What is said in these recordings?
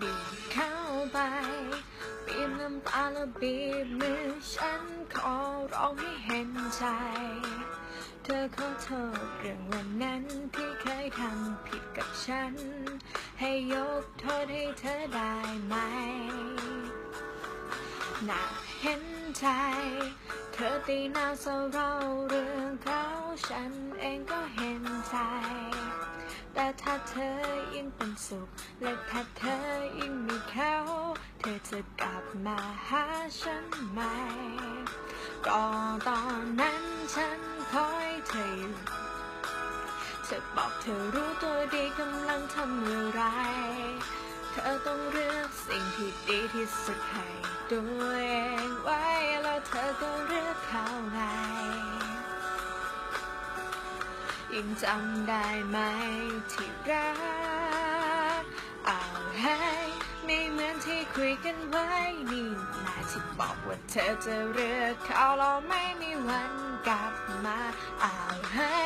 บีบเข้าไปบีบน้ำตาแล้วบีบมือฉันขอร้องให้เห็นใจ เธอขอโทษเรื่องวันนั้นที่เคยทำผิดกับฉัน ให้ยกโทษให้เธอได้ไหมน่าเห็นใจ เธอตีหน้าเศร้าเราเรื่องเขาฉันเองก็เห็นใจ แต่ถ้าเธอยังเป็นสุข และถ้าเธอยังมีเขาเธอจะกลับมาหาฉันไหมก็ตอนนั้นฉันคอยเธออยู่เธอบอกเธอรู้ตัวดีกำลังทำอะไร เธอต้องเลือกสิ่งที่ดีที่สุดให้ตัวเองไว้ ยังจำได้ไหมที่รักเอาให้ไม่เหมือนที่คุยกันไว้นี่นาที่บอกว่าเธอจะเลือกเขาเราไม่มีวันกลับมาเอาให้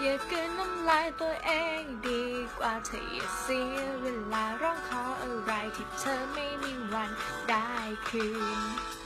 อย่ากินน้ำลายตัวเองดีกว่าเธออย่าเสียเวลาร้องขออะไรที่เธอไม่มีวันได้คืน